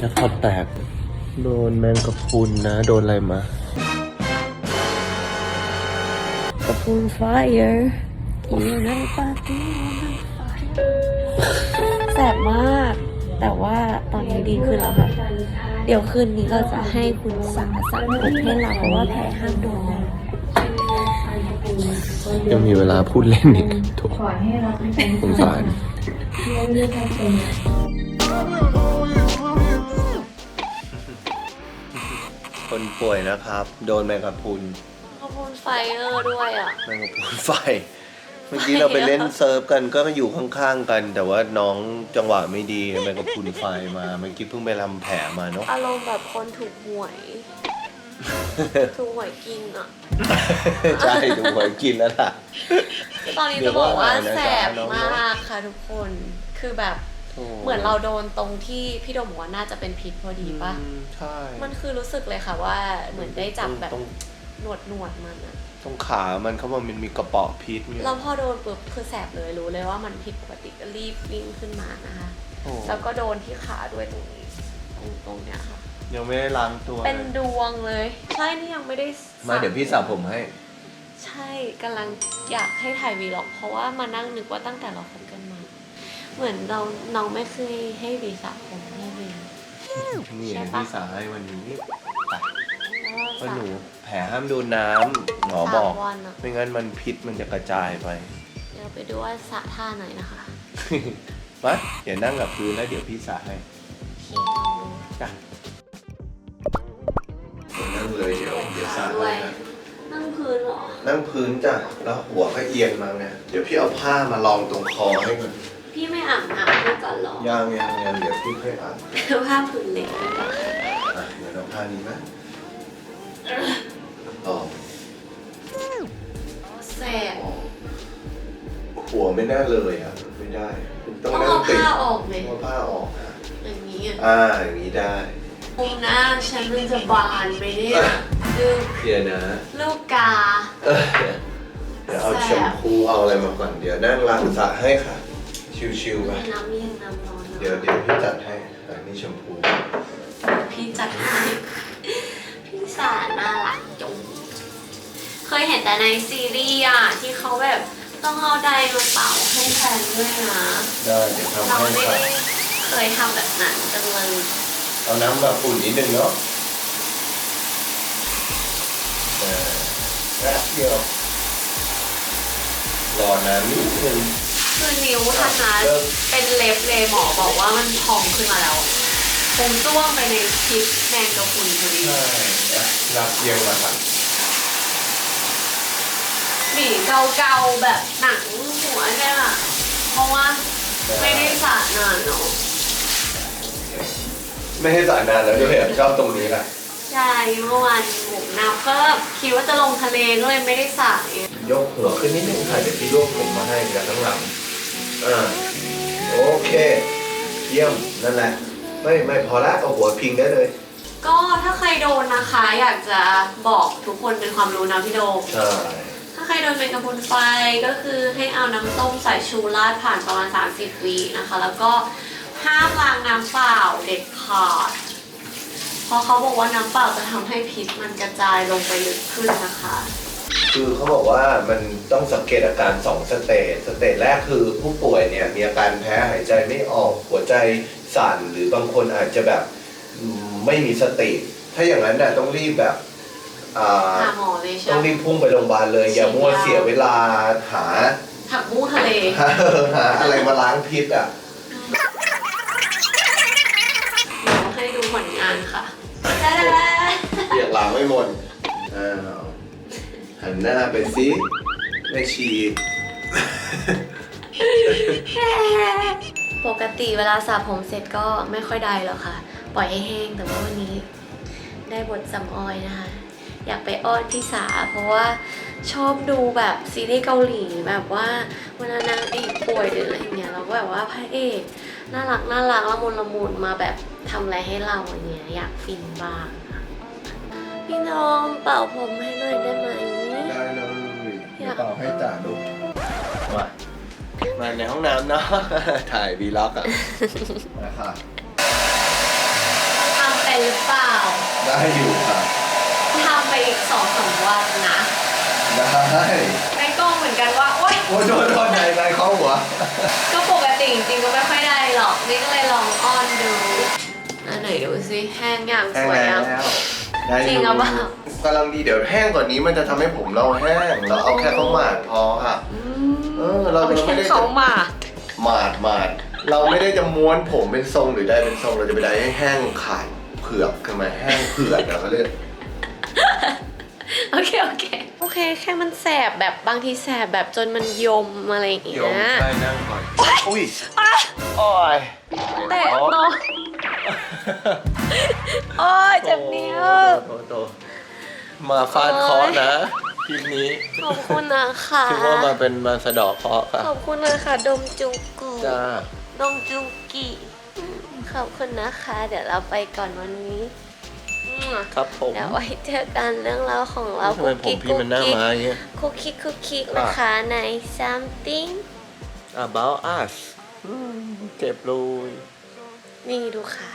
จะขอแตก โดนแมงกะพรุนนะ โดนอะไรมากระพุน fire อยู่ในปาร์ตี้แสบมาก แต่ว่าตอนนี้ดีขึ้นแล้วค่ะ เดี๋ยวคืนนี้เราจะให้คุณสาสักผมให้เราเพราะว่าแผลห้ามโดนน้ำยังมีเวลาพูดเล่นอีกถูกสงสาร คนป่วยนะครับ โดนแมงกะพรุนกระพุนไฟเออร์ด้วยอะ แมงกะพรุนไฟ เมื่อกี้เราไปเล่นเซิร์ฟกันก็อยู่ข้างๆกัน แต่ว่าน้องจังหวะไม่ดีแมงกะพรุนไฟมาเมื่อกี้เพิ่งไปทำแผลมาเนาะอารมณ์แบบคนถูกหวย ถูกหวยกินอะ ใช่ดูหวยกินแล้วล่ะ ตอนนี้จะบอกว่าเดี๋ยวก็หายนะแสบจ๊ะน้องมากค่ะทุกคน คือแบบ เหมือนเราโดนตรงที่พี่โดมบอกว่าน่าจะเป็นพิษพอดีปะอืมใช่ มันคือรู้สึกเลยค่ะว่าเหมือนได้จับแบบตรงหนวดหนวดมันอะตรงขามันเขาบอกมันมีกระเป๋อพิษเนี่ยแล้วพอโดนปุ๊บคือแสบเลยรู้เลยว่ามันผิดปกติก็รีบวิ่งขึ้นมานะคะโอ้แล้วก็โดนที่ขาด้วยตรงนี้ตรงตรงเนี้ยค่ะ ยังไม่ได้ล้างตัว เป็นเลยดวงเลย ใช่นี่ยังไม่ได้สระมาเดี๋ยวพี่สระผมให้ ใช่กำลังอยากให้ถ่ายวีล็อก เพราะว่ามานั่งนึกว่าตั้งแต่เราคบกันมา เหมือนเราน้องไม่เคยให้วีสระผมให้วี นี่ใช่เดี๋ยวปะ พี่สระให้วันนี้ไปแล้วเพราะสระหนูแผลห้ามโดนน้ำหมอบอก สามวันอะไม่งั้นมันพิษมันจะกระจายไป เดี๋ยวไปดูว่าสระท่าไหนนะคะมาเดี๋ยวนั่งกับพื้นแล้วเดี๋ยวพี่สระให้โอเคลองดูจ้ะนั่งเลยเดี๋ยวเดี๋ยวสระด้วให้ยนะนั่งพื้นเหรอนั่งพื้นจ้ะแล้วหัวก็เอียงมาไงเดี๋ยวพี่เอาผ้ามารองตรงคอให้ก่อน พี่ไม่อาบน้ำด้วยกันเหรอยังยังยังเดี๋ยวพี่ค่อยอ่านผ้าผืนเล็กอะเดี๋ยวเราผ้านี้ไหมอ๋อแสบหัวไม่ได้เลยอะไม่ได้คุณต้องต้องนั่เอางติดผ้าออกไหมเอาผ้าออกนะอย่างนี้อะอ่าอย่างนี้ได้มุมหน้าฉันมันจะบานไหมเนี่ยลูกเดี๋ยวนะลูกกา เออเดี๋ยวเอาแสบแชมพูเอาอะไรมาก่อนเดี๋ยวนั่งล้างสระให้ค่ะ ชิวๆไป น้ำเย็นน้ำร้อนนะเดี๋ยวเดี๋ยวพี่จัดให้อันนี้แชมพู พี่จัดให้พี่สารน่ารักจุงเคยเห็นแต่ในซีรีส์อะที่เขาแบบต้องเอาไดร์มาเป่าให้แทนด้วยนะ ได้เดี๋ยวทำเราให้ไม่ค่ะได้เคยทำแบบนั้นจังเลยเอาน้ำแบบอุ่นนิดนึงเนาะเออแป๊บเดียวรอนานนิดนึง คือนิ้วทันนะเริ่มเป็นเล็บเลยหมอบอกว่ามันพองขึ้นมาแล้วคงจ้วงไปในพิษแมงกะพรุนพอดีใช่อะรับเอียงมาค่ะหมีเกาๆแบบหนังหัวใช่ไหมเพราะว่าไม่ได้สระนานเนาะไม่ให้สระนานแล้วด้วยอะชอบตรงนี้แหละใช่เมื่อวานหมูนับก็คิดว่าจะลงทะเลก็เลยไม่ได้สระไงยกหัวขึ้นนิดนึงค่ะเดี๋ยวพี่รวบผมมาให้จากข้างหลัง อ่าโอเค เยี่ยมนั่นแหละ ไม่ไม่พอละเอาหัวพิงได้เลย ก็ถ้าใครโดนนะคะ อยากจะบอกทุกคนเป็นความรู้นะพี่โดมใช่ ถ้าใครโดนเป็นกระพุนไฟก็คือให้เอาน้ำส้มสายชูราดผ่านประมาณ 30วินะคะ แล้วก็ห้ามล้างน้ำเปล่าเด็ดขาดเพราะเขาบอกว่าน้ำเปล่าจะทำให้พิษมันกระจายลงไปลึกขึ้นนะคะ คือเขาบอกว่ามันต้องสังเกตอาการสองสเตจสเตจแรกคือผู้ป่วยเนี่ยมีอาการแพ้หายใจไม่ออกหัวใจสั่นหรือบางคนอาจจะแบบอืมไม่มีสติ ถ้าอย่างนั้นน่ะต้องรีบแบบอ่าหาหมอเลยใช่ต้องไหมรีบพุ่งไปโรงพยาบาลเลย อย่ามัวเสียเวลาหาถักมู้ทะเล หาหาอะไรมาล้างพิษอะเดี๋ยวให้ดูผลงานค่ะ เรียกล้างไม่หมดอ้าว หันหน้าไปสิแม่ชี ปกติเวลาสระผมเสร็จก็ไม่ค่อยได้หรอกค่ะ ปล่อยให้แห้งแต่ว่าวันนี้ ได้บทสำออยนะคะ อยากไปอ้อนพี่สาเพราะว่าชอบดูแบบซีรีส์เกาหลีแบบว่าเวลานางเอกป่วยหรืออะไรเงี้ยเราก็แบบว่าพระเอกน่ารักน่ารักละมุนละมุนมาแบบทำอะไรให้เราอย่างเงี้ยอยากฟินบ้างค่ะพี่น้องเป่าผมให้หน่อยได้ไหม เป่าให้จ่าดูมามาในห้องน้ำเนาะ ถ่ายวีล็อกอะมาค่ะหรือเปล่า ได้อยู่ค่ะ ทำไปอีกสองสามวันนะได้ในกล้องเหมือนกันว่า โอ๊ย โอ้ยโดนโดนในในเข้าหัว ก็ปกติจริงๆก็ไม่ค่อยได้หรอก นี่ก็เลยลองอ้อนดูอันไหนดูสิ แห้งอย่างสวยยัง ได้ยู่จริงหรือเปล่า กำลังดีเดี๋ยวแห้งกว่านี้มันจะทำให้ผมเราแห้งเราเอาแค่ข้าวหมากพอค่ะอืเออ เราจะไม่ได้เขามาหมาดหมาดเราไม่ได้จะม้วนผมเป็นทรงหรือได้เป็นทรงเราจะไปได้ให้แห้งขาดเผือกคือไหมแห้งเผือกอะเขาเรียกโอเคโอเคโอเค แค่มันแสบแบบบางทีแสบแบบจนมันยมอะไรอย่างเงี้โยมยใช่นั่งก่อนอุ้ยอะโอ้ยแต่เนาะ โอ้ยเจ็บนิ้ว โตโตมาฟาดเคราะห์นะคลิปนี้ขอบคุณนะคะถือว่ามาเป็นมาสะเดอกเคราะห์ค่ะขอบคุณนะคะดมจุกุจ้าดมจุกิขอบคุณนะคะ เดี๋ยวเราไปก่อนวันนี้อืมครับผมเดี๋ยวไว้เจอกันเรื่องราวของเราทำไมผมพี่มันหน้ามาอย่างเงี้ย คุกคิกคุกคิกนะคะใน something about us อืมเจ็บเลยนี่ดูค่ะ